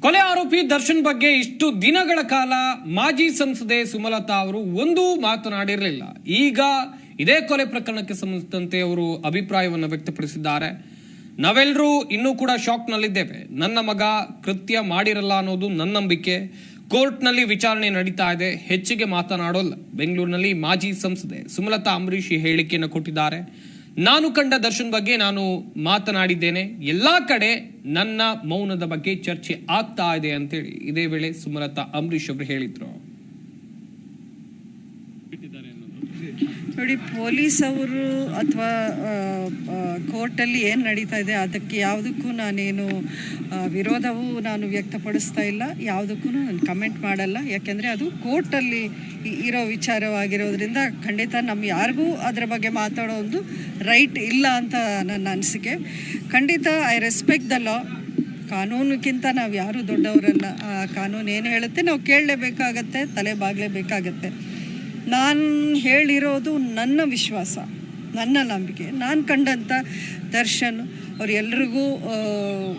ಕೊಲೆ ಆರೋಪಿ ದರ್ಶನ್ ಬಗ್ಗೆ ಇಷ್ಟು ದಿನಗಳ ಕಾಲ ಮಾಜಿ ಸಂಸದೆ ಸುಮಲತಾ ಅವರು ಒಂದೂ ಮಾತನಾಡಿರಲಿಲ್ಲ. ಈಗ ಇದೇ ಕೊಲೆ ಪ್ರಕರಣಕ್ಕೆ ಸಂಬಂಧಿಸಿದಂತೆ ಅವರು ಅಭಿಪ್ರಾಯವನ್ನು ವ್ಯಕ್ತಪಡಿಸಿದ್ದಾರೆ. ನಾವೆಲ್ಲರೂ ಇನ್ನೂ ಕೂಡ ಶಾಕ್ನಲ್ಲಿದ್ದೇವೆ. ನನ್ನ ಮಗ ಕೃತ್ಯ ಮಾಡಿರಲ್ಲ ಅನ್ನೋದು ನನ್ನ ನಂಬಿಕೆ ಕೋರ್ಟ್ನಲ್ಲಿ ವಿಚಾರಣೆ ನಡೀತಾ ಇದೆ. ಹೆಚ್ಚಿಗೆ ಮಾತನಾಡೋಲ್ಲ. ಬೆಂಗಳೂರಿನಲ್ಲಿ ಮಾಜಿ ಸಂಸದೆ ಸುಮಲತಾ ಅಂಬರೀಶ್ ಹೇಳಿಕೆಯನ್ನು ಕೊಟ್ಟಿದ್ದಾರೆ. ನಾನು ಕಂಡ ದರ್ಶನ್ ಬಗ್ಗೆ ನಾನು ಮಾತನಾಡಿದ್ದೇನೆ. ಎಲ್ಲ ಕಡೆ ನನ್ನ ಮೌನದ ಬಗ್ಗೆ ಚರ್ಚೆ ಆಗ್ತಾ ಇದೆ ಅಂತೇಳಿ ಇದೇ ವೇಳೆ ಸುಮಲತಾ ಅಂಬರೀಶ್ ಅವರು ಹೇಳಿದ್ರು. ನೋಡಿ ಪೊಲೀಸ್ ಅವರು ಅಥವಾ ಕೋರ್ಟಲ್ಲಿ ಏನು ನಡೀತಾ ಇದೆ, ಅದಕ್ಕೆ ಯಾವುದಕ್ಕೂ ನಾನೇನು ವಿರೋಧವೂ ನಾನು ವ್ಯಕ್ತಪಡಿಸ್ತಾ ಇಲ್ಲ. ಯಾವುದಕ್ಕೂ ನಾನು ಕಮೆಂಟ್ ಮಾಡಲ್ಲ. ಯಾಕೆಂದರೆ ಅದು ಕೋರ್ಟಲ್ಲಿ ಇರೋ ವಿಚಾರವಾಗಿರೋದ್ರಿಂದ ಖಂಡಿತ ನಮ್ಮ ಯಾರಿಗೂ ಅದರ ಬಗ್ಗೆ ಮಾತಾಡೋ ಒಂದು ರೈಟ್ ಇಲ್ಲ ಅಂತ ನನ್ನ ಅನಿಸಿಕೆ. ಖಂಡಿತ ಐ ರೆಸ್ಪೆಕ್ಟ್ ದ ಲಾ ಕಾನೂನಿಗಿಂತ ನಾವು ಯಾರೂ ದೊಡ್ಡವರಲ್ಲ. ಆ ಕಾನೂನು ಏನು ಹೇಳುತ್ತೆ, ನಾವು ಕೇಳಲೇಬೇಕಾಗತ್ತೆ, ತಲೆ ಬಾಗಲೇಬೇಕಾಗತ್ತೆ. ನಾನು ಹೇಳಿರೋದು ನನ್ನ ವಿಶ್ವಾಸ, ನನ್ನ ನಂಬಿಕೆ. ನಾನು ಕಂಡಂಥ ದರ್ಶನ್ ಅವ್ರು ಎಲ್ರಿಗೂ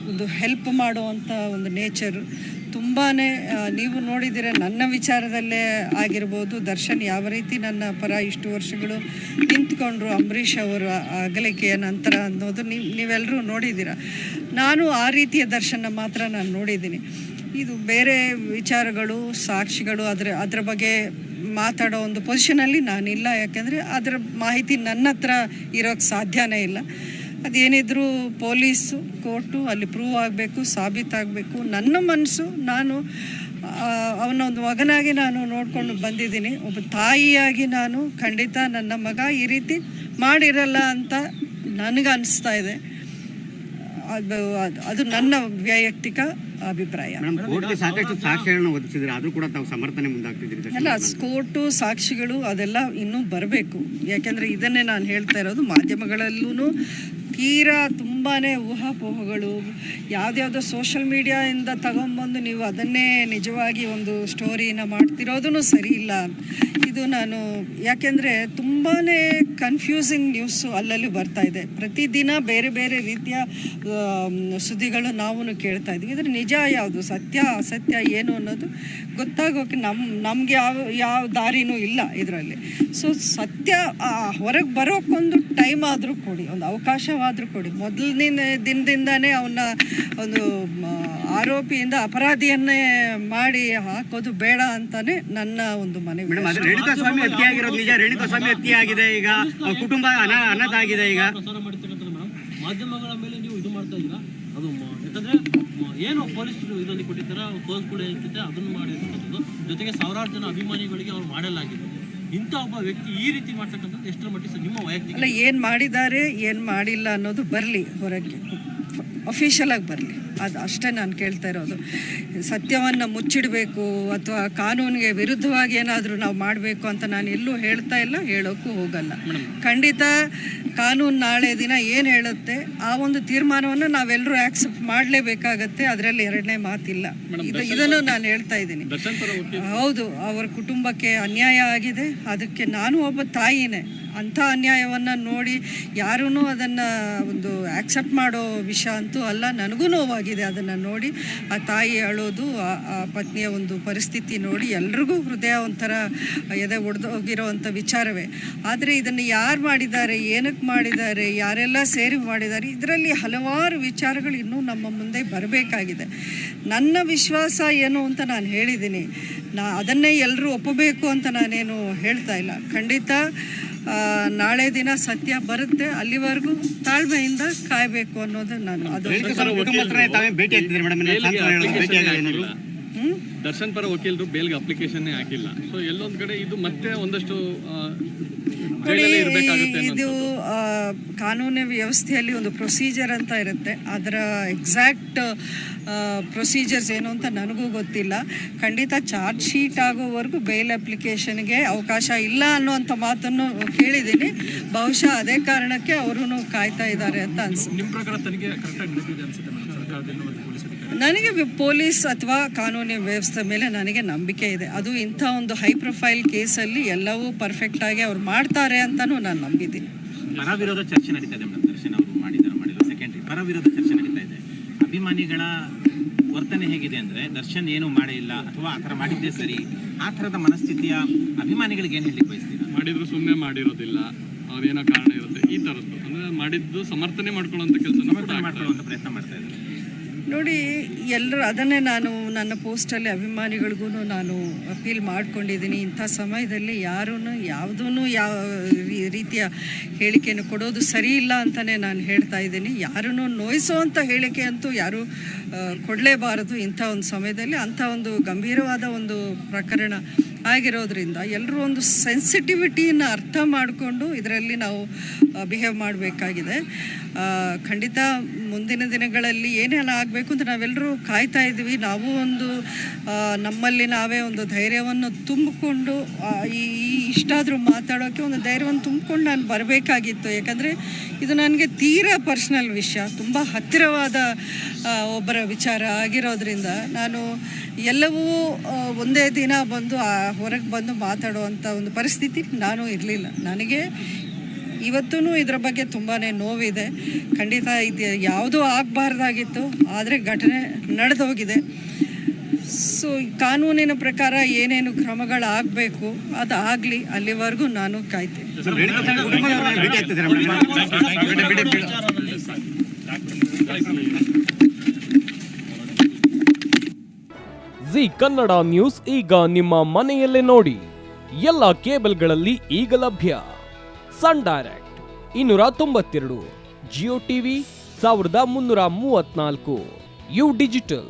ಒಂದು ಹೆಲ್ಪ್ ಮಾಡುವಂಥ ಒಂದು ನೇಚರ್ ತುಂಬಾ ನೀವು ನೋಡಿದರೆ ನನ್ನ ವಿಚಾರದಲ್ಲೇ ಆಗಿರ್ಬೋದು. ದರ್ಶನ್ ಯಾವ ರೀತಿ ನನ್ನ ಪರ ಇಷ್ಟು ವರ್ಷಗಳು ನಿಂತ್ಕೊಂಡ್ರು ಅಂಬರೀಷ್ ಅವರ ಅಗಲಿಕೆಯ ನಂತರ ಅನ್ನೋದು ನೀವು ನೀವೆಲ್ಲರೂ ನೋಡಿದ್ದೀರ ನಾನು ಆ ರೀತಿಯ ದರ್ಶನ ಮಾತ್ರ ನಾನು ನೋಡಿದ್ದೀನಿ. ಇದು ಬೇರೆ ವಿಚಾರಗಳು, ಸಾಕ್ಷಿಗಳು ಅದರ ಅದರ ಬಗ್ಗೆ ಮಾತಾಡೋ ಒಂದು ಪೊಸಿಷನಲ್ಲಿ ನಾನಿಲ್ಲ. ಯಾಕೆಂದರೆ ಅದರ ಮಾಹಿತಿ ನನ್ನ ಹತ್ರ ಇರೋಕ್ಕೆ ಸಾಧ್ಯನೇ ಇಲ್ಲ. ಅದೇನಿದ್ರು ಪೊಲೀಸು, ಕೋರ್ಟು ಅಲ್ಲಿ ಪ್ರೂವ್ ಆಗಬೇಕು, ಸಾಬೀತಾಗಬೇಕು. ನನ್ನ ಮನಸ್ಸು, ನಾನು ಅವನ ಒಂದು ಮಗನಾಗಿ ನಾನು ನೋಡಿಕೊಂಡು ಬಂದಿದ್ದೀನಿ. ಒಬ್ಬ ತಾಯಿಯಾಗಿ ನಾನು ಖಂಡಿತ ನನ್ನ ಮಗ ಈ ರೀತಿ ಮಾಡಿರಲ್ಲ ಅಂತ ನನಗೆ ಅನಿಸ್ತಾ ಇದೆ. ಅದು- ಅದು ನನ್ನ ವೈಯಕ್ತಿಕ ಅಭಿಪ್ರಾಯ. ಸಾಕಷ್ಟು ಸಾಕ್ಷ್ಯಗಳನ್ನ ಒದಗಿಸಿದ್ರೆ. ಆದರೂ ಕೂಡ ತಾವು ಸಮರ್ಥನೆ ಮುಂದಾಗ್ತಿದ್ದೀರಿ ಅಲ್ಲ ಕೋರ್ಟು ಸಾಕ್ಷಿಗಳು ಅದೆಲ್ಲ ಇನ್ನೂ ಬರಬೇಕು. ಯಾಕೆಂದ್ರೆ ಇದನ್ನೇ ನಾನು ಹೇಳ್ತಾ ಇರೋದು ಮಾಧ್ಯಮಗಳಲ್ಲೂ ತೀರಾ ತುಂಬಾ ಊಹಾಪೋಹಗಳು. ಯಾವುದ್ಯಾವುದೋ ಸೋಷಲ್ ಮೀಡಿಯಾಯಿಂದ ತಗೊಂಬಂದು ನೀವು ಅದನ್ನೇ ನಿಜವಾಗಿ ಒಂದು ಸ್ಟೋರಿನ ಮಾಡ್ತಿರೋದು ಸರಿ ಇಲ್ಲ. ಇದು ನಾನು, ಯಾಕೆಂದರೆ ತುಂಬಾ ಕನ್ಫ್ಯೂಸಿಂಗ್ ನ್ಯೂಸು ಅಲ್ಲಲ್ಲಿ ಬರ್ತಾ ಇದೆ. ಪ್ರತಿದಿನ ಬೇರೆ ಬೇರೆ ರೀತಿಯ ಸುದ್ದಿಗಳು ನಾವು ಕೇಳ್ತಾ ಇದ್ವಿ. ಇದ್ರ ನಿಜ ಯಾವುದು? ಸತ್ಯ, ಅಸತ್ಯ ಏನು ಅನ್ನೋದು ಗೊತ್ತಾಗೋಕೆ ನಮ್ಮ ನಮಗೆ ಯಾವ ಯಾವ ದಾರಿನೂ ಇಲ್ಲ ಇದರಲ್ಲಿ. ಸೊ ಸತ್ಯ ಹೊರಗೆ ಬರೋಕ್ಕೊಂದು ಟೈಮ್ ಆದರೂ ಕೊಡಿ. ಒಂದು ಅವಕಾಶವಾದರೂ ಕೊಡಿ. ಮೊದಲನೇ ದಿನದಿಂದಾನೇ ಅವನ್ನ ಒಂದು ಆರೋಪಿಯಿಂದ ಅಪರಾಧಿಯನ್ನೇ ಮಾಡಿ ಹಾಕೋದು ಬೇಡ ಅಂತಾನೆ ನನ್ನ ಒಂದು ಮನವಿ. ಮೇಡಮ್ ಅದು ರೇಣುಕಾ ಸ್ವಾಮಿ ಹತ್ಯೆ ಆಗಿರೋದು ನಿಜ ರೇಣುಕಾ ಸ್ವಾಮಿ ಹತ್ಯೆ ಆಗಿದೆ ಈಗ ಅವ್ರ ಕುಟುಂಬ ಅನ ಅನಾಥ ಆಗಿದೆ ಈಗ. ಮಾಧ್ಯಮಗಳ ಮೇಲೆ ನೀವು ಇದು ಮಾಡ್ತಾ ಇದ್ದೀರಾ? ಅದು ಯಾಕಂದ್ರೆ ಏನು ಪೊಲೀಸರು ಇದರಲ್ಲಿ ಕೊಟ್ಟಿದ್ದಾರೆ ಪೋಸ್ಟ್ ಕೂಡ ಇರ್ತೈತೆ ಅದನ್ನು ಮಾಡಿರ್ತಕ್ಕಂಥದ್ದು ಜೊತೆಗೆ ಸಾವಿರಾರು ಜನ ಅಭಿಮಾನಿಗಳಿಗೆ ಅವ್ರು ಮಾಡಲಾಗಿದೆ. ಇಂಥ ಒಬ್ಬ ವ್ಯಕ್ತಿ ಈ ರೀತಿ ಮಾಡ್ತಕ್ಕಂಥದ್ದು ಎಷ್ಟರ ಮಟ್ಟಿಗೆ ನಿಮ್ಮ ವೈಯಕ್ತಿಕ ಅಲ್ಲ ಏನು ಮಾಡಿದ್ದಾರೆ ಏನು ಮಾಡಿಲ್ಲ ಅನ್ನೋದು ಬರಲಿ ಹೊರಗೆ ಅಫಿಷಿಯಲ್ ಆಗಿ ಬರಲಿ. ಅದು ಅಷ್ಟೇ ನಾನು ಕೇಳ್ತಾ ಇರೋದು. ಸತ್ಯವನ್ನು ಮುಚ್ಚಿಡಬೇಕು ಅಥವಾ ಕಾನೂನಿಗೆ ವಿರುದ್ಧವಾಗಿ ಏನಾದರೂ ನಾವು ಮಾಡಬೇಕು ಅಂತ ನಾನು ಎಲ್ಲೂ ಹೇಳ್ತಾ ಇಲ್ಲ ಹೇಳೋಕ್ಕೂ ಹೋಗಲ್ಲ. ಖಂಡಿತ ಕಾನೂನು ನಾಳೆ ದಿನ ಏನು ಹೇಳುತ್ತೆ ಆ ಒಂದು ತೀರ್ಮಾನವನ್ನು ನಾವೆಲ್ಲರೂ ಆಕ್ಸೆಪ್ಟ್ ಮಾಡಲೇಬೇಕಾಗತ್ತೆ ಅದರಲ್ಲಿ ಎರಡನೇ ಮಾತಿಲ್ಲ. ಇದು ಇದನ್ನು ನಾನು ಹೇಳ್ತಾ ಇದ್ದೀನಿ. ಹೌದು ಅವರ ಕುಟುಂಬಕ್ಕೆ ಅನ್ಯಾಯ ಆಗಿದೆ. ಅದಕ್ಕೆ ನಾನು ಒಬ್ಬ ತಾಯಿನೇ. ಅಂಥ ಅನ್ಯಾಯವನ್ನು ನೋಡಿ ಯಾರೂ ಅದನ್ನು ಒಂದು ಆಕ್ಸೆಪ್ಟ್ ಮಾಡೋ ವಿಷಯ ಅಂತೂ ಅಲ್ಲ, ನನಗೂ ನೋವಾಗಿದೆ ಅದನ್ನು ನೋಡಿ. ಆ ತಾಯಿ ಅಳೋದು, ಆ ಪತ್ನಿಯ ಒಂದು ಪರಿಸ್ಥಿತಿ ನೋಡಿ ಎಲ್ರಿಗೂ ಹೃದಯ ಒಂಥರ ಎದೆ ಒಡೆದೋಗಿರೋವಂಥ ವಿಚಾರವೇ. ಆದರೆ ಇದನ್ನು ಯಾರು ಮಾಡಿದ್ದಾರೆ ಏನಕ್ಕೆ ಮಾಡಿದ್ದಾರೆ, ಯಾರೆಲ್ಲ ಸೇರಿ ಮಾಡಿದ್ದಾರೆ, ಇದರಲ್ಲಿ ಹಲವಾರು ವಿಚಾರಗಳು ಇನ್ನೂ ನಮ್ಮ ಮುಂದೆ ಬರಬೇಕಾಗಿದೆ. ನನ್ನ ವಿಶ್ವಾಸ ಏನು ಅಂತ ನಾನು ಹೇಳಿದ್ದೀನಿ. ನಾ ಅದನ್ನೇ ಎಲ್ಲರೂ ಒಪ್ಪಬೇಕು ಅಂತ ನಾನೇನು ಹೇಳ್ತಾ ಇಲ್ಲ. ಖಂಡಿತ ನಾಳೆ ದಿನ ಸತ್ಯ ಬರುತ್ತೆ ಅಲ್ಲಿವರೆಗೂ ತಾಳ್ಮೆಯಿಂದ ಕಾಯಬೇಕು ಅನ್ನೋದು ನಾನು. ಅದು? ದರ್ಶನ್ ಪರ ವಕೀಲರು ಬೇಲ್ಗೆ ಅಪ್ಲಿಕೇಶನ್ ಹಾಕಿಲ್ಲ. ಸೊ ಎಲ್ಲೊಂದ್ ಕಡೆ ಇದು ಮತ್ತೆ ಒಂದಷ್ಟು ನೋಡಿ ಇದು ಕಾನೂನು ವ್ಯವಸ್ಥೆಯಲ್ಲಿ ಒಂದು ಪ್ರೊಸೀಜರ್ ಅಂತ ಇರುತ್ತೆ. ಅದರ ಎಕ್ಸಾಕ್ಟ್ ಪ್ರೊಸೀಜರ್ಸ್ ಏನು ಅಂತ ನನಗೂ ಗೊತ್ತಿಲ್ಲ. ಖಂಡಿತ ಚಾರ್ಜ್ ಶೀಟ್ ಆಗೋವರೆಗೂ ಬೇಲ್ ಅಪ್ಲಿಕೇಶನ್ಗೆ ಅವಕಾಶ ಇಲ್ಲ ಅನ್ನುವಂಥ ಮಾತನ್ನು ಕೇಳಿದ್ದೀನಿ. ಬಹುಶಃ ಅದೇ ಕಾರಣಕ್ಕೆ ಅವರು ಕಾಯ್ತಾ ಇದ್ದಾರೆ ಅಂತ ಅನ್ಸುತ್ತೆ. ನನಗೆ ಪೊಲೀಸ್ ಅಥವಾ ಕಾನೂನು ವ್ಯವಸ್ಥೆ ಮೇಲೆ ನನಗೆ ನಂಬಿಕೆ ಇದೆ. ಅದು ಇಂಥ ಒಂದು ಹೈ ಪ್ರೊಫೈಲ್ ಕೇಸಲ್ಲಿ ಎಲ್ಲವೂ ಪರ್ಫೆಕ್ಟಾಗಿ ಅವ್ರು ಮಾಡ್ತಾರೆ ಅಂತಲೂ ನಾನು ನಂಬಿದ್ದೀನಿ. ಪರವಿರೋಧ ಚರ್ಚೆ ನಡೀತಾ ಇದೆ ಮೇಡಮ್. ದರ್ಶನ್ ಅವರು ಮಾಡಿದ್ದಾರೆ ಮಾಡಿಲ್ಲ ಸೆಕೆಂಡ್ರಿ ಪರವಿರೋಧ ಚರ್ಚೆ ನಡೀತಾ ಇದೆ. ಅಭಿಮಾನಿಗಳ ವರ್ತನೆ ಹೇಗಿದೆ ಅಂದರೆ ದರ್ಶನ್ ಏನು ಮಾಡೇ ಇಲ್ಲ ಅಥವಾ ಆ ಥರ ಮಾಡಿದ್ದೇ ಸರಿ. ಆ ಥರದ ಮನಸ್ಥಿತಿಯ ಅಭಿಮಾನಿಗಳಿಗೆ ಏನು ಹೇಳಿ ಬಯಸ್ತೀರಾ? ಮಾಡಿದ್ರು ಸುಮ್ಮನೆ ಮಾಡಿರೋದಿಲ್ಲ. ಅವ್ರೇನೋ ಕಾರಣ ಇರುತ್ತೆ. ಈ ಥರದ್ದು. ಅಂದರೆ ಮಾಡಿದ್ದು ಸಮರ್ಥನೆ ಮಾಡ್ಕೊಳ್ಳೋಂಥ ಕೆಲಸ ಸಮರ್ಥನೆ ಮಾಡ್ಕೊಳ್ಳುವಂಥ ಪ್ರಯತ್ನ ಮಾಡ್ತಾ ಇದ್ದಾರೆ. ನೋಡಿ, ಎಲ್ಲರೂ ಅದನ್ನೇ ನಾನು ನನ್ನ ಪೋಸ್ಟಲ್ಲಿ ಅಭಿಮಾನಿಗಳಿಗೂ ನಾನು ಅಪೀಲ್ ಮಾಡ್ಕೊಂಡಿದ್ದೀನಿ. ಇಂಥ ಸಮಯದಲ್ಲಿ ಯಾರೂ ಯಾವುದೂ ಯಾವ ರೀತಿಯ ಹೇಳಿಕೆಯನ್ನು ಕೊಡೋದು ಸರಿ ಇಲ್ಲ ಅಂತಲೇ ನಾನು ಹೇಳ್ತಾ ಇದ್ದೀನಿ. ಯಾರನ್ನು ನೋಯಿಸುವಂಥ ಹೇಳಿಕೆ ಅಂತೂ ಯಾರೂ ಕೊಡಲೇಬಾರದು ಇಂಥ ಒಂದು ಸಮಯದಲ್ಲಿ. ಅಂಥ ಒಂದು ಗಂಭೀರವಾದ ಒಂದು ಪ್ರಕರಣ ಆಗಿರೋದ್ರಿಂದ ಎಲ್ಲರೂ ಒಂದು ಸೆನ್ಸಿಟಿವಿಟಿಯನ್ನು ಅರ್ಥ ಮಾಡಿಕೊಂಡು ಇದರಲ್ಲಿ ನಾವು ಬಿಹೇವ್ ಮಾಡಬೇಕಾಗಿದೆ. ಖಂಡಿತ ಮುಂದಿನ ದಿನಗಳಲ್ಲಿ ಏನೇನು ಆಗಬೇಕು ಅಂತ ನಾವೆಲ್ಲರೂ ಕಾಯ್ತಾ ಇದ್ದೀವಿ. ನಾವು ಒಂದು ನಮ್ಮಲ್ಲಿ ನಾವೇ ಒಂದು ಧೈರ್ಯವನ್ನು ತುಂಬಿಕೊಂಡು ಈ ಇಷ್ಟಾದರೂ ಮಾತಾಡೋಕ್ಕೆ ಒಂದು ಧೈರ್ಯವನ್ನು ತುಂಬಿಕೊಂಡು ನಾನು ಬರಬೇಕಾಗಿತ್ತು. ಯಾಕಂದರೆ ಇದು ನನಗೆ ತೀರಾ ಪರ್ಸ್ನಲ್ ವಿಷಯ, ತುಂಬ ಹತ್ತಿರವಾದ ಒಬ್ಬರ ವಿಚಾರ ಆಗಿರೋದ್ರಿಂದ ನಾನು ಎಲ್ಲವೂ ಒಂದೇ ದಿನ ಬಂದು ಹೊರಗೆ ಬಂದು ಮಾತಾಡುವಂಥ ಒಂದು ಪರಿಸ್ಥಿತಿ ನಾನು ಇರಲಿಲ್ಲ. ನನಗೆ ಇವತ್ತೂ ಇದರ ಬಗ್ಗೆ ತುಂಬಾ ನೋವಿದೆ. ಖಂಡಿತ ಇದು ಯಾವುದೂ ಆಗಬಾರ್ದಾಗಿತ್ತು, ಆದರೆ ಘಟನೆ ನಡೆದೋಗಿದೆ. ಸೊ ಕಾನೂನಿನ ಪ್ರಕಾರ ಏನೇನು ಕ್ರಮಗಳಾಗಬೇಕು ಅದು ಆಗಲಿ ಅಲ್ಲಿವರೆಗೂ ನಾನು ಕಾಯ್ತೀನಿ. ಜಿ ಕನ್ನಡ ನ್ಯೂಸ್ ಈಗ ನಿಮ್ಮ ಮನೆಯಲ್ಲೇ ನೋಡಿ. ಎಲ್ಲ ಕೇಬಲ್ಗಳಲ್ಲಿ ಈಗ ಲಭ್ಯ. ಸನ್ ಡೈರೆಕ್ಟ್ ಇನ್ನೂರ ತೊಂಬತ್ತೆರಡು, ಜಿಯೋ ಟಿವಿ ಸಾವಿರದ ಮುನ್ನೂರ ಮೂವತ್ನಾಲ್ಕು ಯು ಡಿಜಿಟಲ್.